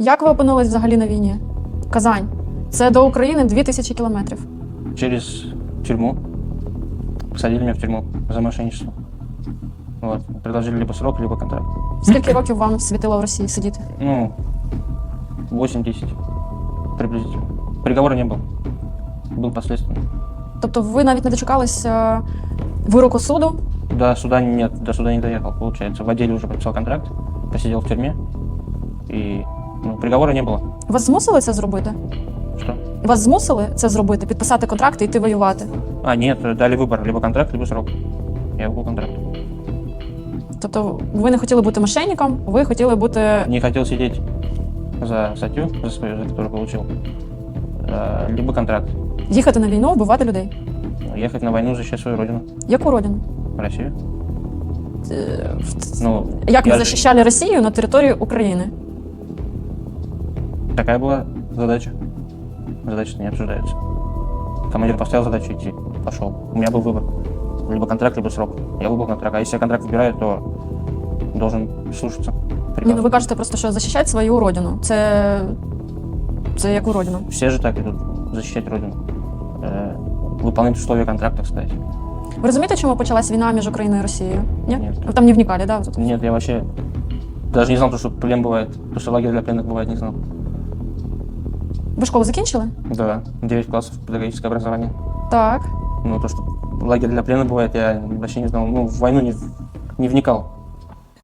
Як ви опинились взагалі на війні? Казань. Це до України 2000 кілометрів. Через тюрьму. Посадили меня в тюрьму за мошенничество. Вот. Предложили либо срок, либо контракт. Скільки років вам світило в Росії сидіти? Ну, 8-10 приблизительно. Приговора не было. Был последственный. Тобто ви навіть не дочекались е, вироку суду? До суда нет, до суда не доехал, получается. В отделе уже подписал контракт, посидел в тюрьме. И ну, приговора не было. Вас змусили це зробити? Что? Вас змусили це зробити, підписати контракт і йти воювати? А, нет, дали выбор, либо контракт, либо срок. Я выбрал контракт. Тобто ви не хотіли бути мошенником, ви хотіли бути. Не хотел сидеть за статью, за свою, за которую получил. Э, Либо контракт. Їхати на війну, вбивати людей. Ехать на войну, защищать свою родину, Яку родину? Россию. Е, Ну, Як ви я же- захищали Росію на території України? Такая была задача. Задача не обсуждается. Командир поставил задачу идти, пошел. У меня был выбор. Либо контракт, либо срок. Я выбрал контракт. А если я контракт выбираю, то должен слушаться. Ні, приказ. ну ви кажете просто, що захищати свою родину. Це. Це яку родину? Все же так идут защищать родину. Э, выполнять условия контракта, кстати. Ви розумієте, чому почалась війна між Україною і Росією? Ні? Ні. Ви там не вникали, да? Тут? Нет, я вообще даже не знал, что плен бывает. То, что лагерь для пленных бывает, не знал. Ви школу закінчили? Да, 9 классов педагогическое образование. Так. Ну, то, что лагерь для плена бывает, я вообще не знал. Ну, в войну не, не вникал.